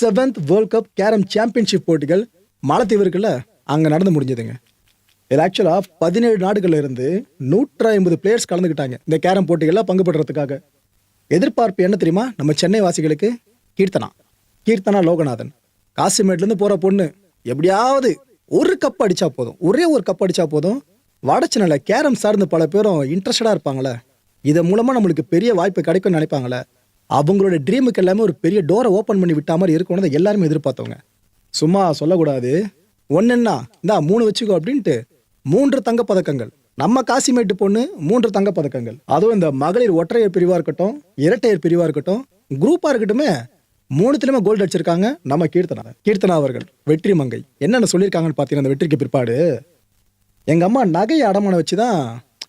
Seventh world cup carrom championship போட்டிகள் மாலத்தீவு இருக்குல்ல அங்கே நடந்து முடிஞ்சதுங்க. இதில் ஆக்சுவலாக பதினேழு நாடுகள்ல இருந்து நூற்றி ஐம்பது பிளேயர்ஸ் கலந்துக்கிட்டாங்க இந்த கேரம் போட்டிகளில் பங்கு பெறுறதுக்காக எதிர்பார்ப்பு என்ன தெரியுமா? நம்ம சென்னை வாசிகளுக்கு கீர்த்தனா. கீர்த்தனா லோகநாதன். காசிமேட்லேருந்து போகிற பொண்ணு எப்படியாவது ஒரு கப் அடித்தா போதும் ஒரே ஒரு கப் அடித்தா போதும் வடச்சென்னையில் கேரம் சார்ந்து பல பேரும் இன்ட்ரெஸ்டடாக இருப்பாங்களே இதன் மூலமாக நம்மளுக்கு பெரிய வாய்ப்பு கிடைக்கும்னு நினைப்பாங்களே அவங்களோட ட்ரீமுக்கு எல்லாமே ஒரு பெரிய டோரை ஓப்பன் பண்ணி விட்டா மாதிரி இருக்கணும்னு எல்லாருமே எதிர்பார்த்தவங்க. சும்மா சொல்லக்கூடாது. ஒன்றுன்னா இந்தா மூணு வச்சுக்கோ அப்படின்ட்டு மூன்று தங்கப்பதக்கங்கள் நம்ம காசிமேட்டு பொண்ணு மூன்று தங்கப்பதக்கங்கள் அதுவும் இந்த மகளிர் ஒற்றையர் பிரிவா இருக்கட்டும் இரட்டையர் பிரிவா இருக்கட்டும் குரூப்பா இருக்கட்டுமே மூணுத்துலயுமே கோல்டு அடிச்சிருக்காங்க நம்ம கீர்த்தனா. கீர்த்தனா அவர்கள் வெற்றி மங்கை. என்னென்ன சொல்லியிருக்காங்கன்னு பார்த்தீங்கன்னா அந்த வெற்றிக்கு பிற்பாடு எங்கள் அம்மா நகையை அடமானம் வச்சு தான்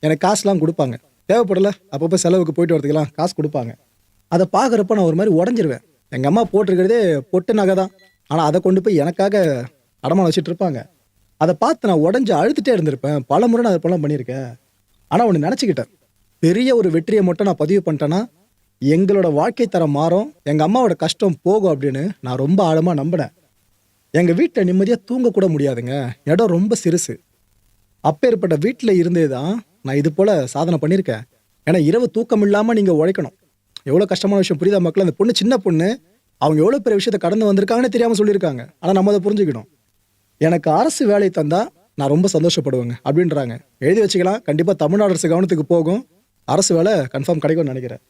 எனக்கு காசுலாம் கொடுப்பாங்க. தேவைப்படல அப்பப்போ செலவுக்கு போயிட்டு வரதுக்கெல்லாம் காசு கொடுப்பாங்க. அதை பார்க்குறப்ப நான் ஒரு மாதிரி உடஞ்சிருவேன். எங்கள் அம்மா போட்டிருக்கிறதே பொட்டு நகை தான். ஆனால் அதை கொண்டு போய் எனக்காக அடமானம் வச்சுட்டு இருப்பாங்க. அதை பார்த்து நான் உடஞ்சி அழுத்துட்டே இருந்திருப்பேன். பல முறை நான் அதை போலாம் பண்ணியிருக்கேன். ஆனால் ஒன்று நினச்சிக்கிட்டேன். பெரிய ஒரு வெற்றியை மட்டும் நான் பதிவு பண்ணிட்டேன்னா எங்களோட வாழ்க்கை தரம் மாறும். எங்கள் அம்மாவோட கஷ்டம் போகும் அப்படின்னு நான் ரொம்ப ஆழமாக நம்பினேன். எங்கள் வீட்டில் நிம்மதியாக தூங்கக்கூட முடியாதுங்க. இடம் ரொம்ப சிறுசு. அப்பேற்பட்ட வீட்டில் இருந்தே தான் நான் இது போல் சாதனை பண்ணியிருக்கேன். ஏன்னா இரவு தூக்கம் இல்லாமல் நீங்கள் உழைக்கணும். எவ்வளோ கஷ்டமான விஷயம் புரியுதா மக்கள்? அந்த பொண்ணு சின்ன பொண்ணு அவங்க எவ்வளோ பெரிய விஷயத்தை கடந்து வந்திருக்காங்கன்னு தெரியாமல் சொல்லியிருக்காங்க. ஆனால் நம்ம அதை புரிஞ்சுக்கணும். எனக்கு அரசு வேலை தந்தால் நான் ரொம்ப சந்தோஷப்படுவேங்க அப்படின்றாங்க. எழுதி வச்சுக்கலாம். கண்டிப்பாக தமிழ்நாடு அரசு கவனத்துக்கு போகும். அரசு வேலை கன்ஃபார்ம் கிடைக்கும்னு நினைக்கிறேன்.